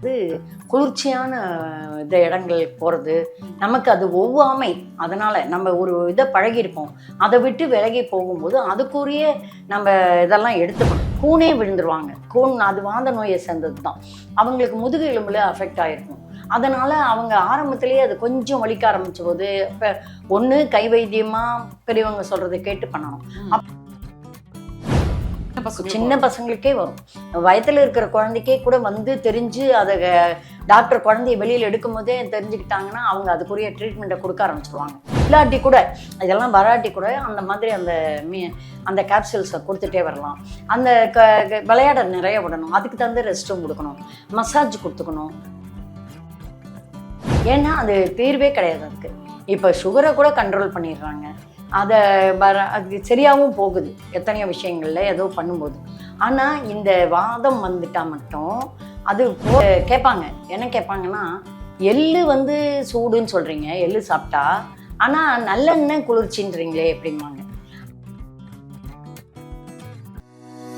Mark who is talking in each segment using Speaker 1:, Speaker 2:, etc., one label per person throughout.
Speaker 1: இது குளிர்ச்சியான இந்த இடங்கள் போகிறது நமக்கு அது ஒவ்வாமை. அதனால் நம்ம ஒரு இதை பழகியிருப்போம். அதை விட்டு விலகி போகும்போது அதுக்குரிய நம்ம இதெல்லாம் எடுத்துக்கணும். கூனே விழுந்துருவாங்க. கூன் அது வாந்த நோயை சேர்ந்தது தான் அவங்களுக்கு முதுகு எலும்புல அஃபெக்ட் ஆகிருக்கும் அதனால் அவங்க ஆரம்பத்திலேயே அது கொஞ்சம் வலிக்க ஆரம்பிச்ச போது இப்போ ஒன்று கை வைத்தியமாக பெரியவங்க சொல்கிறத கேட்டு பண்ணணும். சின்ன பசங்களுக்கே வரும். வயத்துல இருக்கிற குழந்தைக்கே கூட வந்து தெரிஞ்சு அதை டாக்டர் குழந்தைய வெளியில் எடுக்கும் போதே தெரிஞ்சுக்கிட்டாங்கன்னா அவங்க அதுக்குரிய ட்ரீட்மெண்ட்டை கொடுக்க ஆரம்பிச்சிருவாங்க. இல்லாட்டி கூட இதெல்லாம் வராட்டி கூட அந்த மாதிரி அந்த மீ அந்த கேப்சூல்ஸை கொடுத்துட்டே வரலாம். அந்த க க- விளையாட நிறைய விடணும். அதுக்கு தகுந்த ரெஸ்ட்டும் கொடுக்கணும். மசாஜ் கொடுத்துக்கணும். ஏன்னா அது தீர்வே கிடையாது அதுக்கு. இப்போ சுகரை கூட கண்ட்ரோல் பண்ணிடுறாங்க. அதை வர அது சரியாகவும் போகுது. எத்தனையோ விஷயங்களில் ஏதோ பண்ணும்போது. ஆனால் இந்த வாதம் வந்துட்டால் மட்டும் அது போ- கேட்பாங்க. என்ன கேட்பாங்கன்னா எள்ளு வந்து சூடுன்னு சொல்கிறீங்க எள்ளு சாப்பிட்டா. ஆனால் நல்லெண்ணெய் குளிர்ச்சின்றீங்களே எப்படிம்பாங்க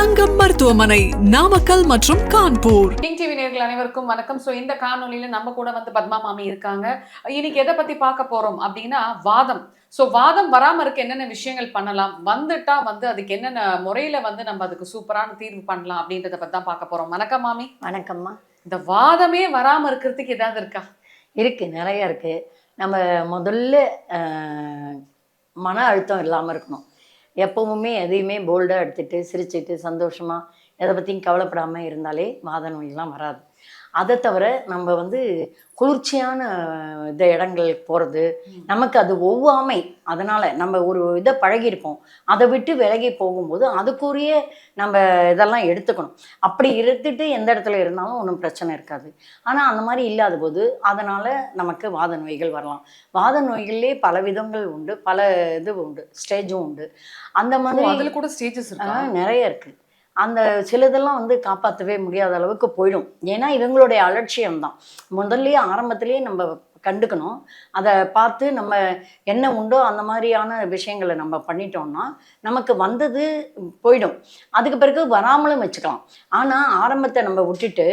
Speaker 2: தங்கம் மருத்துவமனை நாமக்கல் மற்றும் கான்பூர்.
Speaker 3: கிங் டிவி நேர்கள் அனைவருக்கும் வணக்கம். ஸோ இந்த காணொளியில நம்ம கூட வந்து பத்மா மாமி இருக்காங்க. இன்னைக்கு எதை பத்தி பார்க்க போறோம் அப்படின்னா வாதம். ஸோ வாதம் வராம இருக்க என்னென்ன விஷயங்கள் பண்ணலாம்? வந்துட்டா வந்து அதுக்கு என்னென்ன முறையில வந்து நம்ம அதுக்கு சூப்பரான தீர்வு பண்ணலாம் அப்படின்றத பத்தி தான் பார்க்க போறோம். வணக்கம் மாமி.
Speaker 1: வணக்கம்மா.
Speaker 3: இந்த வாதமே வராம இருக்கிறதுக்கு ஏதாவது இருக்கா?
Speaker 1: இருக்கு நிறைய இருக்கு. நம்ம முதல்ல மன அழுத்தம் இல்லாமல் இருக்கணும். எப்பவுமே எதையுமே போல்டாக எடுத்துகிட்டு சிரிச்சிட்டு சந்தோஷமாக எதை பற்றியும் கவலைப்படாமல் இருந்தாலே வாத நோயெல்லாம் வராது. அதை தவிர நம்ம வந்து குளிர்ச்சியான இந்த இடங்கள் போகிறது நமக்கு அது ஒவ்வாமை. அதனால் நம்ம ஒரு இதை பழகியிருப்போம். அதை விட்டு விலகி போகும்போது அதுக்குரிய நம்ம இதெல்லாம் எடுத்துக்கணும். அப்படி எடுத்துட்டு எந்த இடத்துல இருந்தாலும் ஒன்றும் பிரச்சனை இருக்காது. ஆனால் அந்த மாதிரி இல்லாத போது அதனால் நமக்கு வாத நோய்கள் வரலாம். வாத நோய்கள்லேயே பல விதங்கள் உண்டு. பல இது உண்டு. ஸ்டேஜும் உண்டு. அந்த மாதிரி
Speaker 3: அதுல கூட ஸ்டேஜஸ்
Speaker 1: நிறைய இருக்கு. அந்த சிலதெல்லாம் வந்து காப்பாற்றவே முடியாத அளவுக்கு போயிடும். ஏன்னா இவங்களுடைய அலட்சியம் தான் முதல்லயே ஆரம்பத்திலேயே நம்ம கண்டுக்கணும். அதை பார்த்து நம்ம என்ன உண்டோ அந்த மாதிரியான விஷயங்களை நம்ம பண்ணிட்டோம்னா நமக்கு வந்தது போயிடும். அதுக்கு பிறகு வராமலும் வச்சுக்கலாம். ஆனால் ஆரம்பத்தை நம்ம விட்டுட்டு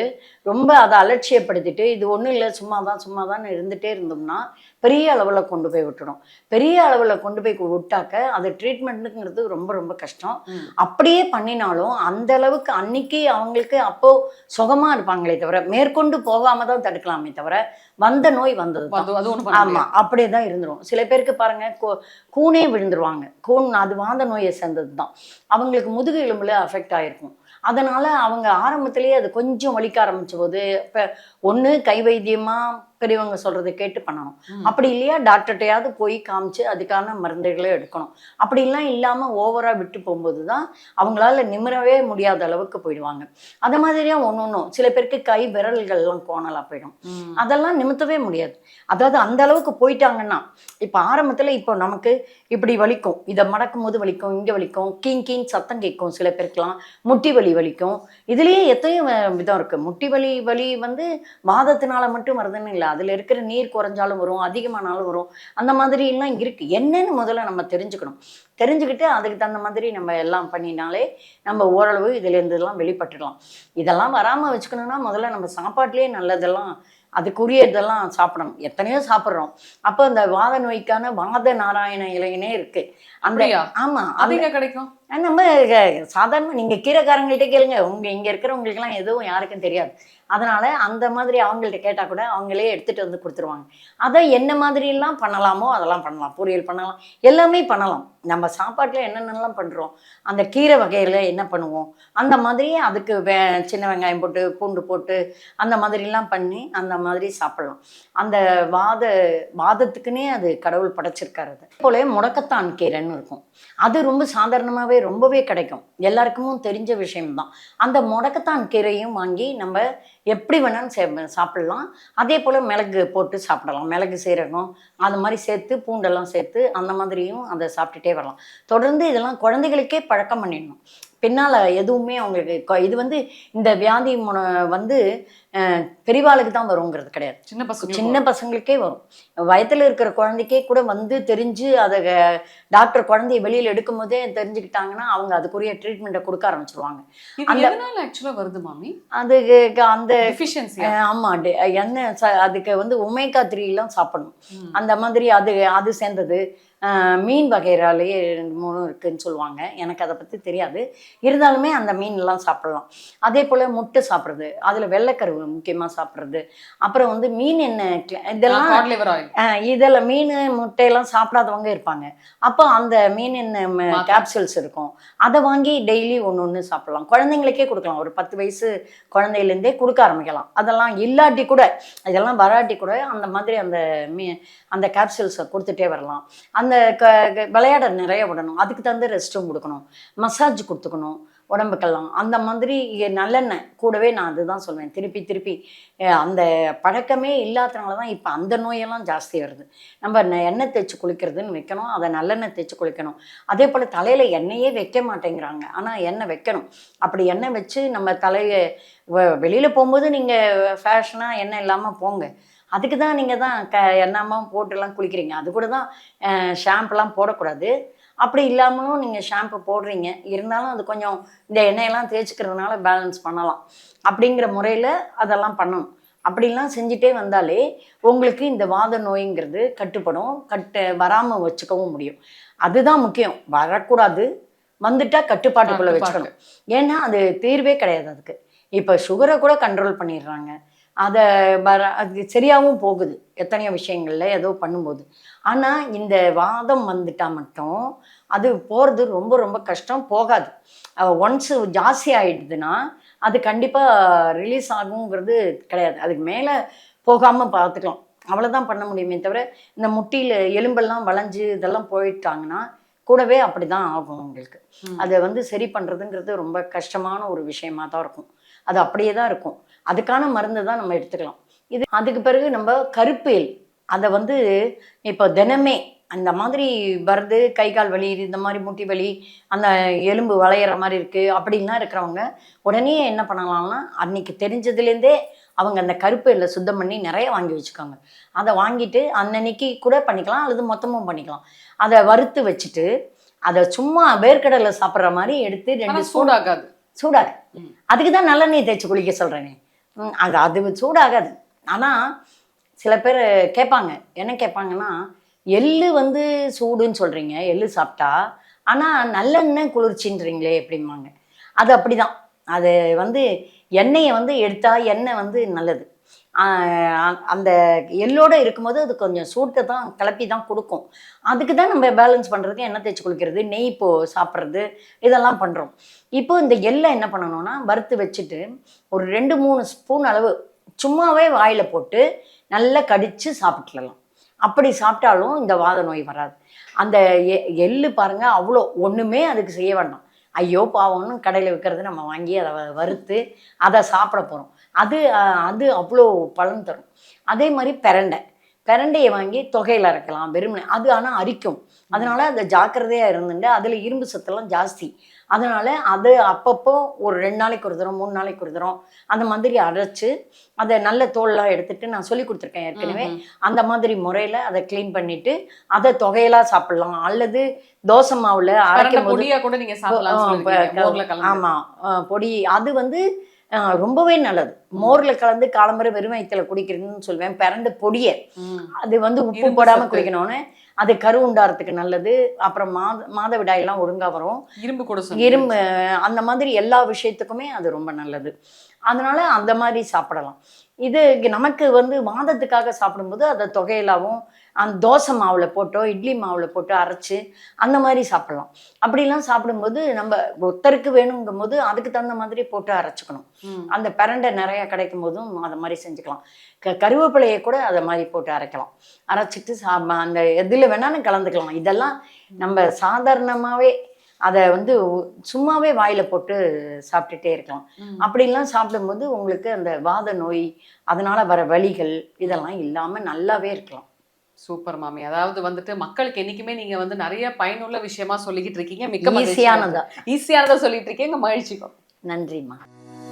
Speaker 1: ரொம்ப அதை அலட்சியப்படுத்திட்டு இது ஒன்றும் இல்லை சும்மா தான் சும்மா தான் இருந்துகிட்டே இருந்தோம்னா பெரிய அளவில் கொண்டு போய் விட்டுடும் பெரிய அளவில் கொண்டு போய் விட்டாக்க அது ட்ரீட்மெண்ட்டுங்கிறது ரொம்ப ரொம்ப கஷ்டம். அப்படியே பண்ணினாலும் அந்த அளவுக்கு அன்னைக்கு அவங்களுக்கு அப்போ சுகமா இருப்பாங்களே தவிர மேற்கொண்டு போகாம தான் தடுக்கலாமே தவிர வந்த நோய் வந்தது தான்.
Speaker 3: அது அது ஒண்ணு பண்ண
Speaker 1: ஆமா
Speaker 3: முடியாது.
Speaker 1: அப்படியே தான் இருந்துரும் சில பேருக்கு பாருங்க கூ- கூனே விழுந்துருவாங்க கூன் அது வாந்த நோயை சேர்ந்தது தான் அவங்களுக்கு முதுகு எலும்புல அஃபெக்ட் ஆயிருக்கும் அதனால் அவங்க ஆரம்பத்திலேயே அது கொஞ்சம் வலிக்க ஆரம்பிச்ச போது இப்போ ஒன்று கை வைத்தியமாக பெரியவங்க சொல்றதை கேட்டு பண்ணணும். அப்படி இல்லையா டாக்டர்கிட்டயாவது போய் காமிச்சு அதுக்கான மருந்துகளை எடுக்கணும். அப்படிலாம் இல்லாமல் ஓவராக விட்டு போகும்போது தான் அவங்களால நிமிரவே முடியாத அளவுக்கு போயிடுவாங்க. அது மாதிரியா ஒன்று ஒன்றும் சில பேருக்கு கை விரல்கள்லாம் கோணலாக போயிடும். அதெல்லாம் நிமித்தவே முடியாது. அதாவது அந்த அளவுக்கு போயிட்டாங்கன்னா இப்போ ஆரம்பத்தில் இப்போ நமக்கு இப்படி வலிக்கும் இதை மடக்கும் போது வலிக்கும் இங்கே வலிக்கும் கீங் கீங் சத்தம் கேட்கும் சில பேருக்குலாம் முட்டி வலி வலிக்கும். இதுலேயே எத்தனையோ விதம் இருக்குது முட்டி வலி வலி வந்து வாதத்தினால மட்டும் வருதுன்னு இல்லை அதில் இருக்கிற நீர் குறைஞ்சாலும் வரும் அதிகமானாலும் வரும். அந்த மாதிரி எல்லாம் இருக்குது என்னன்னு முதல்ல நம்ம தெரிஞ்சுக்கணும். தெரிஞ்சுக்கிட்டு அதுக்கு தகுந்த மாதிரி நம்ம எல்லாம் பண்ணினாலே நம்ம ஓரளவு இதுல இருந்தெல்லாம் வெளிப்பட்டுடலாம். இதெல்லாம் வராமல் வச்சுக்கணும்னா முதல்ல நம்ம சாப்பாட்டிலேயே நல்லதெல்லாம் அதுக்குரிய இதெல்லாம் சாப்பிடணும். எத்தனையோ சாப்பிட்றோம். அப்போ அந்த வாத நோய்க்கான வாத நாராயண இலையினே இருக்கு. அந்த
Speaker 3: அப்படியா?
Speaker 1: ஆமா.
Speaker 3: அது கிடைக்கும்?
Speaker 1: நம்ம சாதாரண நீங்கள் கீரைக்காரங்கள்ட்ட கேளுங்க. உங்கள் இங்கே இருக்கிறவங்களுக்குலாம் எதுவும் யாருக்கும் தெரியாது. அதனால் அந்த மாதிரி அவங்கள்ட்ட கேட்டால் கூட அவங்களே எடுத்துகிட்டு வந்து கொடுத்துருவாங்க. அதை என்ன மாதிரிலாம் பண்ணலாமோ அதெல்லாம் பண்ணலாம். பொரியல் பண்ணலாம். எல்லாமே பண்ணலாம். நம்ம சாப்பாட்டில் என்னென்னலாம் பண்ணுறோம் அந்த கீரை வகையில் என்ன பண்ணுவோம் அந்த மாதிரி அதுக்கு வே சின்ன வெங்காயம் போட்டு பூண்டு போட்டு அந்த மாதிரிலாம் பண்ணி அந்த மாதிரி சாப்பிடலாம். அந்த வாத வாதத்துக்குன்னே அது கடவுள் படைச்சிருக்காரு அது. போல முடக்கத்தான் கீரைன்னு இருக்கும். அது ரொம்ப சாதாரணமாகவே ரொம்பவே கிடைக்கும். எல்லாருக்கும் தெரிஞ்ச விஷயம்தான். அந்த முடக்கத்தான் கீரையும் வாங்கி நம்ம எப்படி வேணாலும் சே சாப்பிடலாம். அதே போல் மிளகு போட்டு சாப்பிடலாம். மிளகு சீரகம் அது மாதிரி சேர்த்து பூண்டெல்லாம் சேர்த்து அந்த மாதிரியும் அதை சாப்பிட்டுட்டே வரலாம். தொடர்ந்து இதெல்லாம் குழந்தைகளுக்கே பழக்கம் பண்ணிடணும். பின்னால் எதுவுமே அவங்களுக்கு இது வந்து இந்த வியாதி வந்து பெரியவாளுக்கு தான் வருங்கிறது கிடையாது.
Speaker 3: சின்ன பசங்க
Speaker 1: சின்ன பசங்களுக்கே வரும். வயத்துல இருக்கிற குழந்தைக்கே கூட வந்து தெரிஞ்சு அதை டாக்டர் குழந்தைய வெளியில எடுக்கும் போதே தெரிஞ்சுக்கிட்டாங்கன்னா அவங்க அதுக்குரிய ட்ரீட்மெண்ட்டை கொடுக்க ஆரம்பிச்சிருவாங்க. அந்த-
Speaker 3: வருது மாமி?
Speaker 1: அது அந்த
Speaker 3: டெஃபிஷியன்சி
Speaker 1: அஹ், ஆமா டி- என்ன அதுக்கு வந்து ஒமேகா த்ரீ எல்லாம் சாப்பிடணும். அந்த மாதிரி அது அது சேர்ந்தது. மீன் வகைராலேயே ரெண்டு மூணு இருக்குன்னு சொல்லுவாங்க. எனக்கு அதை பற்றி தெரியாது. இருந்தாலுமே அந்த மீன் எல்லாம் சாப்பிடலாம். அதே போல் முட்டை சாப்பிட்றது அதில் வெள்ளைக்கருவு முக்கியமாக சாப்பிட்றது. அப்புறம் வந்து மீன் எண்ணெய் cl- இதெல்லாம் இதில் மீன் முட்டையெல்லாம் சாப்பிடாதவங்க இருப்பாங்க. அப்போ அந்த மீன் என்ன. கேப்சூல்ஸ் இருக்கும். அதை வாங்கி டெய்லி ஒன்று ஒன்று சாப்பிடலாம். குழந்தைங்களுக்கே கொடுக்கலாம். ஒரு பத்து வயசு குழந்தையிலேருந்தே கொடுக்க ஆரம்பிக்கலாம். அதெல்லாம் இல்லாட்டி கூட இதெல்லாம் வராட்டி கூட அந்த மாதிரி அந்த மீ அந்த கேப்சூல்ஸை கொடுத்துட்டே வரலாம். அந்த க க- விளையாட நிறைய விடணும். அதுக்கு தகுந்த ரெஸ்ட்டும் கொடுக்கணும். மசாஜ் கொடுத்துக்கணும் உடம்புக்கெல்லாம். அந்த மாதிரி நல்லெண்ணெய். கூடவே நான் அதுதான் சொல்லுவேன் திருப்பி திருப்பி அந்த பழக்கமே இல்லாதனால தான் இப்போ அந்த நோயெல்லாம் ஜாஸ்தி வருது. நம்ம எண்ணெய் தேய்ச்சி குளிக்கிறதுன்னு வைக்கணும். அதை நல்லெண்ணெய் தேய்ச்சி குளிக்கணும். அதே போல் தலையில் எண்ணெயே வைக்க மாட்டேங்கிறாங்க. ஆனால் எண்ணெய் வைக்கணும். அப்படி எண்ணெய் வச்சு நம்ம தலையை வெளியில் போகும்போது நீங்கள் ஃபேஷனாக எண்ணெய் இல்லாமல் போங்க. அதுக்கு தான் நீங்கள் தான் க எண்ணாமல் போட்டுலாம் குளிக்கிறீங்க. அது கூட தான் ஷாம்புலாம் போடக்கூடாது. அப்படி இல்லாமலும் நீங்கள் ஷாம்பு போடுறீங்க. இருந்தாலும் அது கொஞ்சம் இந்த எண்ணெயெல்லாம் தேய்ச்சிக்கிறதுனால பேலன்ஸ் பண்ணலாம். அப்படிங்கிற முறையில் அதெல்லாம் பண்ணணும். அப்படிலாம் செஞ்சுட்டே வந்தாலே உங்களுக்கு இந்த வாத நோய்ங்கிறது கட்டுப்படும். கட்டு வராமல் வச்சுக்கவும் முடியும். அதுதான் முக்கியம். வரக்கூடாது. வந்துட்டா கட்டுப்பாட்டுக்குள்ளே
Speaker 3: கட்டுப்பாடு.
Speaker 1: வச்சுக்கணும். ஏன்னா அது தீர்வே கிடையாது அதுக்கு. இப்போ சுகரை கூட கண்ட்ரோல் பண்ணிடுறாங்க. அதை வர அது சரியாகவும் போகுது. எத்தனையோ விஷயங்கள்ல ஏதோ பண்ணும்போது. ஆனால் இந்த வாதம் வந்துட்டா மட்டும் அது போகிறது ரொம்ப ரொம்ப கஷ்டம் போகாது. ஒன்ஸ் ஜாஸ்தி ஆயிடுதுன்னா அது கண்டிப்பாக ரிலீஸ் ஆகுங்கிறது கிடையாது. அதுக்கு மேலே போகாமல் பார்த்துக்கலாம் அவ்வளோதான் பண்ண முடியுமே தவிர இந்த முட்டியில் எலும்பெல்லாம் வளைஞ்சு இதெல்லாம் போயிட்டாங்கன்னா கூடவே அப்படி தான் ஆகும் உங்களுக்கு. அதை வந்து சரி பண்ணுறதுங்கிறது ரொம்ப கஷ்டமான ஒரு விஷயமா தான் இருக்கும். அது அப்படியே தான் இருக்கும். அதுக்கான மருந்து தான் நம்ம எடுத்துக்கலாம். இது அதுக்கு பிறகு நம்ம கருப்பேல் அதை வந்து இப்போ தினமே அந்த மாதிரி வருது கை கால் வலி இந்த மாதிரி முட்டி வலி அந்த எலும்பு வளையிற மாதிரி இருக்குது அப்படின்லாம் இருக்கிறவங்க உடனே என்ன பண்ணலாம்னா அன்னைக்கு தெரிஞ்சதுலேருந்தே அவங்க அந்த கருப்பு இல்லை சுத்தம் பண்ணி நிறைய வாங்கி வச்சுக்கோங்க. அதை வாங்கிட்டு அன்னன்னைக்கு கூட பண்ணிக்கலாம் அல்லது மொத்தமும் பண்ணிக்கலாம். அதை வறுத்து வச்சுட்டு அதை சும்மா வேர்க்கடலை சாப்பிட்ற மாதிரி எடுத்து ரெண்டு
Speaker 3: சூடாகாது.
Speaker 1: சூடாது
Speaker 3: ம்.
Speaker 1: அதுக்கு தான் நல்லெண்ணெய் தேய்ச்சி குளிக்க சொல்கிறேனே அது அது சூடாகாது. ஆனால் சில பேர் கேட்பாங்க. என்ன கேட்பாங்கன்னா எள்ளு வந்து சூடுன்னு சொல்கிறீங்க எள்ளு சாப்பிட்டா. ஆனால் நல்லெண்ணெய் குளிர்ச்சின்றீங்களே எப்படிம்பாங்க அது அப்படிதான். அது வந்து எண்ணெயை வந்து எடுத்தா எண்ணெய் வந்து நல்லது. அந்த எள்ளோட இருக்கும்போது அது கொஞ்சம் சூட்டை தான் கிளப்பி தான் கொடுக்கும். அதுக்கு தான் நம்ம பேலன்ஸ் பண்ணுறதுக்கு எண்ணெய் தேய்ச்சி குளிக்கிறது நெய் இப்போ சாப்பிட்றது இதெல்லாம் பண்ணுறோம் இப்போ இந்த எள்ளை என்ன பண்ணணும்னா வறுத்து வச்சுட்டு ஒரு ரெண்டு மூணு ஸ்பூன் அளவு சும்மாவே வாயில் போட்டு நல்லா கடித்து சாப்பிட்லாம் அப்படி சாப்பிட்டாலும் இந்த வாத நோய் வராது. அந்த எ எள்ளு பாருங்கள் அவ்வளோ ஒன்றுமே அதுக்கு செய்ய வேண்டாம். ஐயோ பாவம்னு கடையில் விற்கிறது நம்ம வாங்கி அதை வறுத்து அதை சாப்பிட போகிறோம் அது அது அவ்வளோ பலன் தரும். அதே மாதிரி பிரண்டை. பிரண்டையை வாங்கி தொகையில் அரைக்கலாம் வெறுமனே. அது ஆனால் அரிக்கும். அதனால அதை ஜாக்கிரதையாக இருந்துட்டு அதில் இரும்பு சத்தெல்லாம் ஜாஸ்தி அதனால அது அப்பப்போ ஒரு ரெண்டு நாளைக்கு ஒரு தரம் மூணு நாளைக்கு ஒரு தரம் அந்த மாதிரி அரைச்சு அதை நல்ல தோல்லாம் எடுத்துட்டு நான் சொல்லி கொடுத்துருக்கேன் ஏற்கனவே. அந்த மாதிரி முறையில் அதை க்ளீன் பண்ணிட்டு அதை தொகையலா சாப்பிடலாம் அல்லது தோசை மாவுல அரைக்கும் போது
Speaker 3: பொடியா கூட நீங்க சாப்பிடலாம்னு
Speaker 1: ஆ,
Speaker 3: சொல்லிருக்கீங்க.
Speaker 1: ப-
Speaker 3: மோர்ல கலந்து.
Speaker 1: ஆமா ஆ, பொடி அது வந்து ரொம்பவே நல்லது மோர்ல கலந்து காலம்பரை வெறும் வயிற்றுல குடிக்கிறதுன்னு சொல்லுவேன் பிரண்டு பொடியை. அது வந்து உப்பு போடாம. குடிக்கணும்னு அது கரு உண்டாறதுக்கு நல்லது. அப்புறம் மாத மாதவிடாயெல்லாம் ஒழுங்கா வரும்.
Speaker 3: இரும்பு கூட.
Speaker 1: இரும்பு அந்த மாதிரி எல்லா விஷயத்துக்குமே அது ரொம்ப நல்லது. அதனால அந்த மாதிரி சாப்பிடலாம். இது நமக்கு வந்து வாதத்துக்காக சாப்பிடும்போது அதை தொகையிலாவும் அந்த தோசை மாவுல போட்டோ இட்லி மாவுல போட்டு அரைச்சு அந்த மாதிரி சாப்பிடலாம். அப்படிலாம் சாப்பிடும்போது நம்ம ஒருத்தருக்கு வேணுங்கும் போது அதுக்கு தகுந்த மாதிரி போட்டு அரைச்சுக்கணும். அந்த பிரண்டை நிறைய கிடைக்கும் போதும் அதை மாதிரி செஞ்சுக்கலாம். க கருவேப்பிலையை கூட அதை மாதிரி போட்டு அரைக்கலாம். அரைச்சிட்டு சா அந்த எதில் வேணாலும் கலந்துக்கலாம். இதெல்லாம் நம்ம சாதாரணமாகவே அதை வந்து சும்மாவே வாயில போட்டு சாப்பிட்டுட்டே இருக்கலாம். அப்படிலாம் சாப்பிடும்போது உங்களுக்கு அந்த வாத நோய் அதனால வர வலிகள் இதெல்லாம் இல்லாம நல்லாவே இருக்கலாம்.
Speaker 3: சூப்பர் மாமி. அதாவது வந்துட்டு மக்களுக்கு என்னைக்குமே நீங்க வந்து நிறைய பயனுள்ள விஷயமா சொல்லிக்கிட்டு இருக்கீங்க. மிக்க
Speaker 1: ஈஸியானதா.
Speaker 3: ஈஸியானதா சொல்லிட்டு இருக்கீங்க. மகிழ்ச்சிக்கும்.
Speaker 1: நன்றிம்மா.